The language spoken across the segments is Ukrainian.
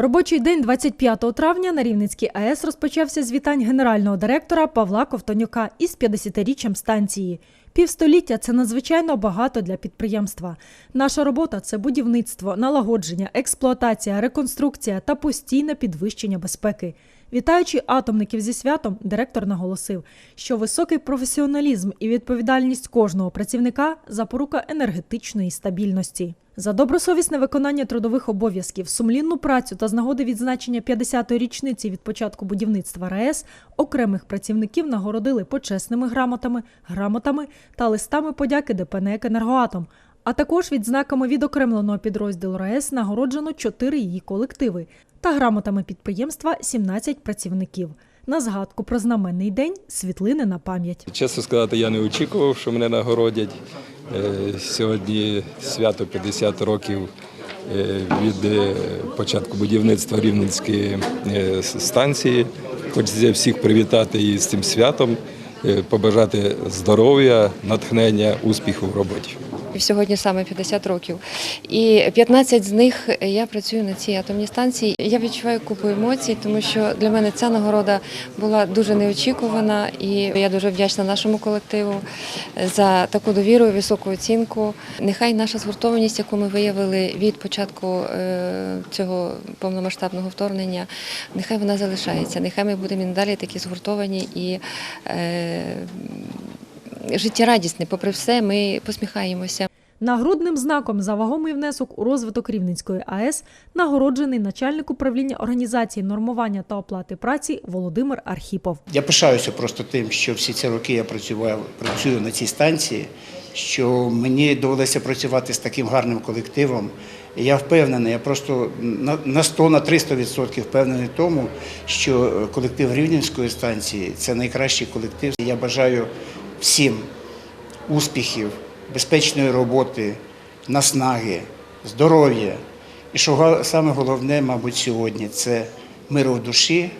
Робочий день 25 травня на Рівницькій АЕС розпочався з вітань генерального директора Павла Ковтонюка із 50-річчям станції. Півстоліття це надзвичайно багато для підприємства. Наша робота це будівництво, налагодження, експлуатація, реконструкція та постійне підвищення безпеки. Вітаючи атомників зі святом, директор наголосив, що високий професіоналізм і відповідальність кожного працівника запорука енергетичної стабільності. За добросовісне виконання трудових обов'язків, сумлінну працю та з нагоди відзначення 50-ї річниці від початку будівництва РаЕС окремих працівників нагородили почесними грамотами, грамотами та листами подяки ДП «НЕК Енергоатом. А також відзнаками відокремленого підрозділу РаЕС нагороджено 4 її колективи та грамотами підприємства 17 працівників. На згадку про знаменний день світлини на пам'ять. Чесно сказати, я не очікував, що мене нагородять. Е, Сьогодні свято 50 років е, від е, початку будівництва Рівненської станції. Хочеться всіх привітати із цим святом, побажати здоров'я, натхнення, успіху в роботі. Сьогодні саме 50 років. І 15 з них я працюю на цій атомній станції. Я відчуваю купу емоцій, тому що для мене ця нагорода була дуже неочікувана, і я дуже вдячна нашому колективу за таку довіру і високу оцінку. Нехай наша згуртованість, яку ми виявили від початку е, цього повномасштабного вторгнення, нехай вона залишається. Нехай ми будемо і надалі такі згуртовані і е, життєрадісні. Попри все, ми посміхаємося. Нагрудним знаком за вагомий внесок у розвиток Рівненської АЕС нагороджений начальник управління організації нормування та оплати праці Володимир Архіпов. Я пишаюся просто тим, що всі ці роки я працював, працюю на цій станції, що мені довелося працювати з таким гарним колективом. Я впевнений, я просто на на 100 на 300 відсотків впевнений в тому, що колектив Рівненської станції це найкращий колектив. Я бажаю всім успіхів, безпечної роботи, наснаги, здоров'я. І що саме головне, мабуть, сьогодні це миру в душі,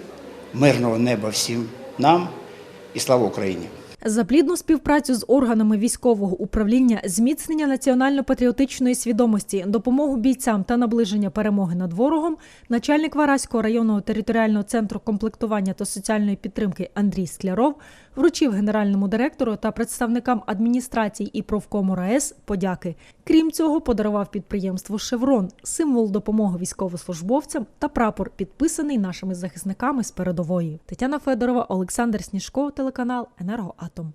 мирного неба всім нам і слава Україні! За плідну співпрацю з органами військового управління, зміцнення національно-патріотичної свідомості, допомогу бійцям та наближення перемоги над ворогом, начальник Вараського районного територіального центру комплектування та соціальної підтримки Андрій Скляров вручив генеральному директору та представникам адміністрацій і профкому РаЕС подяки. Крім цього, подарував підприємству Шеврон символ допомоги військовослужбовцям та прапор, підписаний нашими захисниками з передової. Тетяна Федорова, Олександр Сніжко, телеканал Енергоатом.